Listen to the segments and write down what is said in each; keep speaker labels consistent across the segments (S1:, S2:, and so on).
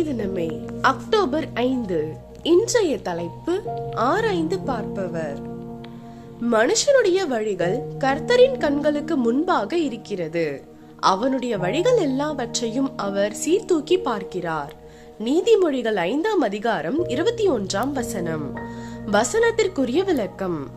S1: வேதனமே October ஐந்து இன்றைய தலைப்பு ஆராய்ந்து பார்ப்பவர். மனுஷனுடைய வழிகள் கர்த்தரின் கண்களுக்கு முன்பாக இருக்கிறது. அவனுடைய வழிகள் எல்லாவற்றையும் அவர் சீர்தூக்கி பார்க்கிறார். நீதிமொழிகள் ஐந்தாம் அதிகாரம் இருபத்தி ஒன்றாம் வசனம். வசனத்திற்குரிய விளக்கம்.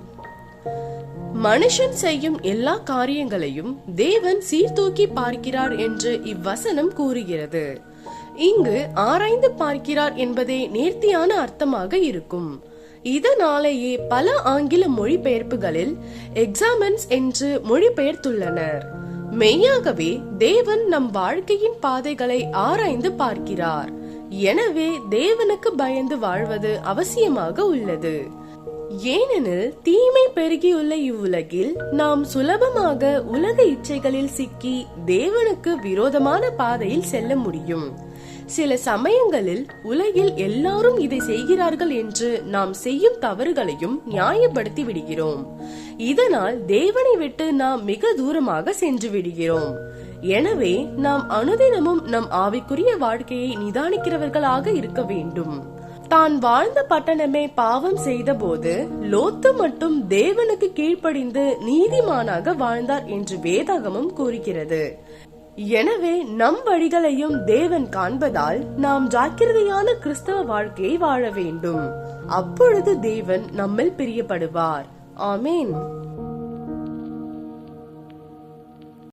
S1: மனுஷன் செய்யும் எல்லா காரியங்களையும் தேவன் சீர்தூக்கி பார்க்கிறார் என்று இவ்வசனம் கூறுகிறது. இங்கு ஆராய்ந்து பார்க்கிறார் என்பதே நேர்த்தியான அர்த்தமாக இருக்கும். இதனாலேயே பல ஆங்கில மொழிபெயர்ப்புகளில் எக்ஸாமன்ஸ் என்று மொழிபெயர்த்துள்ளனர். மெய்யாகவே தேவன் நம் வாழ்க்கையின் பாதைகளை ஆராய்ந்து பார்க்கிறார். எனவே தேவனுக்கு பயந்து வாழ்வது அவசியமாக உள்ளது. ஏனெனில் தீமை பெருகியுள்ள இவ்வுலகில் நாம் சுலபமாக உலக இச்சைகளில் சிக்கி தேவனுக்கு விரோதமான பாதையில் செல்ல முடியும். சில சமயங்களில் உலகில் எல்லாரும் இதை செய்கிறார்கள் என்று நாம் செய்யும் தவறுகளையும் நியாயப்படுத்தி விடுகிறோம். இதனால் தேவனை விட்டு நாம் மிக தூரமாக சென்று விடுகிறோம். எனவே நாம் அனுதினமும் நம் ஆவிக்குரிய வாழ்க்கையை நிதானிக்கிறவர்களாக இருக்க வேண்டும். தான் வாழ்ந்த பட்டணமே பாவம் செய்தபோது லோத்து மட்டும் தேவனுக்கு கீழ்ப்படிந்து நீதிமானாக வாழ்ந்தார் என்று வேதாகமும் கூறுகிறது. எனவே நம் வழிகளையும் தேவன் காண்பதால் நாம் ஜாக்கிரதையான கிறிஸ்தவ வாழ்க்கையை வாழ வேண்டும். அப்பொழுது தேவன் நம்மில் பிரியப்படுவார். ஆமேன்.